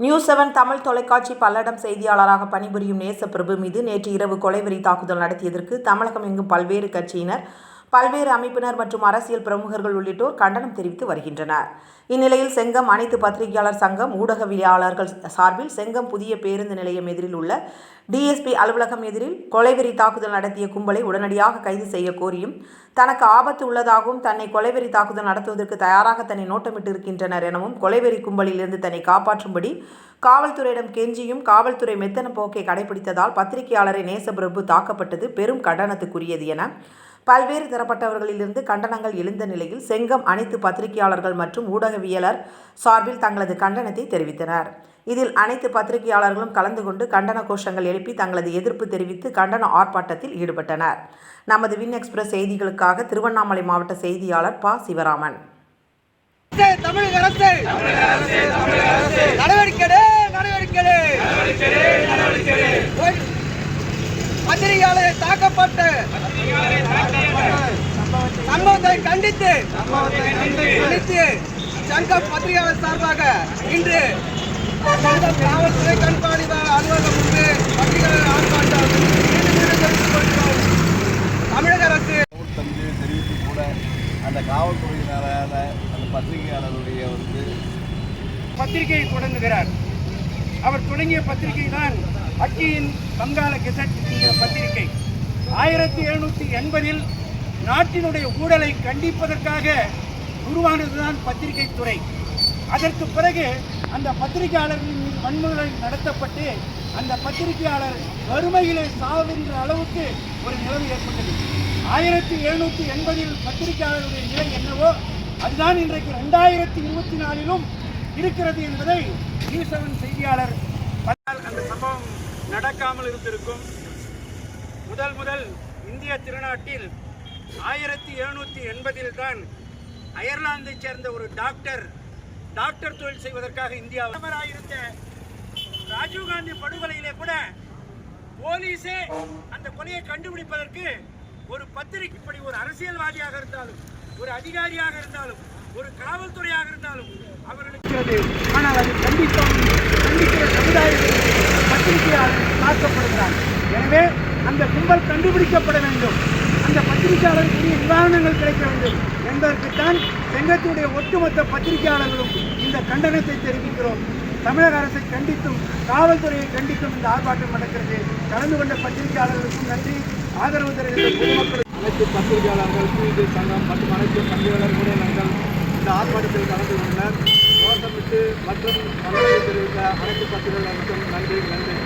News seven Tamil தொலைக்காட்சி பல்லடம் செய்தியாளராக பணிபுரியும் நேசப்பிரபு மீது நேற்று இரவு கொலைவெறி தாக்குதல் நடத்தியதற்கு தமிழகம் எங்கும் பல்வேறு கட்சியினர் பல்வேறு அமைப்பினர் மற்றும் அரசியல் பிரமுகர்கள் உள்ளிட்டோர் கண்டனம் தெரிவித்து வருகின்றனர். இந்நிலையில் செங்கம் அனைத்து பத்திரிகையாளர் சங்கம் ஊடகவியலாளர்கள் சார்பில் செங்கம் புதிய பேருந்து நிலையம் எதிரில் உள்ள டிஎஸ்பி அலுவலகம் எதிரில் கொலைவெறி தாக்குதல் நடத்திய கும்பலை உடனடியாக கைது செய்ய கோரியும் தனக்கு ஆபத்து உள்ளதாகவும் தன்னை கொலைவெறி தாக்குதல் நடத்துவதற்கு தயாராக தன்னை நோட்டமிட்டு இருக்கின்றனர் எனவும் கொலைவெறி கும்பலிலிருந்து தன்னை காப்பாற்றும்படி காவல்துறையிடம் கெஞ்சியும் காவல்துறை மெத்தன போக்கை கடைபிடித்ததால் பத்திரிகையாளரை நேசபிரபு தாக்கப்பட்டது பெரும் கண்டனத்துக்குரியது என பல்வேறு தரப்பட்டவர்களிலிருந்து கண்டனங்கள் எழுந்த நிலையில் செங்கம் அனைத்து பத்திரிகையாளர்கள் மற்றும் ஊடகவியலர் சார்பில் தங்களது கண்டனத்தை தெரிவித்தனர். இதில் அனைத்து பத்திரிகையாளர்களும் கலந்து கொண்டு கண்டன கோஷங்கள் எழுப்பி தங்களது எதிர்ப்பு தெரிவித்து கண்டன ஆர்ப்பாட்டத்தில் ஈடுபட்டனர். நமது வின் எக்ஸ்பிரஸ் செய்திகளுக்காக திருவண்ணாமலை மாவட்ட செய்தியாளர் ப. சிவராமன். தமிழக நடவடிக்கை நடவடிக்கை பத்திரிகையாளர் தாக்கப்பட்ட சம்பவத்தை கண்டித்து கண்டித்து சங்க பத்திரிகையாளர் சார்பாக இன்று சங்கம் காவல்துறை கண்காணிப்பு அலுவலகம் முன்பு பத்திரிகையாளர் ஆர்ப்பாட்டம் தமிழக அரசு தெரிவித்து கூட அந்த காவல்துறையினரான அந்த பத்திரிகையாளருடைய வந்து பத்திரிகையை தொடங்குகிறார். அவர் தொடங்கிய பத்திரிகை தான் அக்கியின் வங்காள கெசட் என்கிற பத்திரிகை. ஆயிரத்தி எழுநூற்றி எண்பதில் நாட்டினுடைய ஊழலை கண்டிப்பதற்காக உருவானதுதான் பத்திரிகை துறை. அதற்கு பிறகு அந்த பத்திரிகையாளர்களின் மீது வன்முறை நடத்தப்பட்டு அந்த பத்திரிகையாளர் வறுமையிலே சாவுகின்ற அளவுக்கு ஒரு நிலவு ஏற்பட்டது. ஆயிரத்தி எழுநூற்றி எண்பதில் பத்திரிகையாளருடைய நிலை என்னவோ அதுதான் இன்றைக்கு ரெண்டாயிரத்தி இருபத்தி நாலிலும் இருக்கிறது என்பதை ஈசவன் செய்தியாளர். அந்த சம்பவம் நடக்காமல் இருந்திருக்கும். முதல் முதல் இந்திய திருநாட்டில் ஆயிரத்தி எழுநூற்றி எண்பதில் தான் அயர்லாந்தைச் சேர்ந்த ஒரு டாக்டர் டாக்டர் தொழில் செய்வதற்காக இந்தியா இருந்த ராஜீவ்காந்தி படுகொலையிலே கூட போலீஸே அந்த கொலையை கண்டுபிடிப்பதற்கு ஒரு பத்திரிகை இப்படி ஒரு அரசியல்வாதியாக இருந்தாலும் ஒரு அதிகாரியாக இருந்தாலும் ஒரு காவல்துறையாக இருந்தாலும் அவர்களுக்கு ஆனால் அது கண்டிப்பாக கண்டிக்கிற சமுதாயத்தில் பத்திரிகையாளர் தாக்கப்படுகிறார் எனவே அந்த கும்பல் கண்டுபிடிக்கப்பட வேண்டும். அந்த பத்திரிகையாளருக்குரிய நிவாரணங்கள் கிடைக்க வேண்டும். என்பதற்குத்தான் செங்கத்துடைய ஒட்டுமொத்த பத்திரிகையாளர்களும் இந்த கண்டனத்தை தெரிவிக்கிறோம். தமிழக அரசை கண்டித்தும் காவல்துறையை கண்டித்தும் இந்த ஆர்ப்பாட்டம் நடக்கிறது. கலந்து கொண்ட பத்திரிகையாளர்களுக்கும் நன்றி. ஆதரவு தருகின்ற பொதுமக்கள் அனைத்து பத்திரிகையாளர்கள் பிடி சங்கம் மற்றும் அனைத்து பத்திரிகையாளர் நிறுவனங்கள் இந்த ஆர்ப்பாட்டத்தில் கலந்து கொண்டனர் கோஷமிட்டு மற்றும் கண்டனம் தெரிவித்த அனைத்து பத்திரிகையாளர்களுக்கும் நன்றி நன்றி.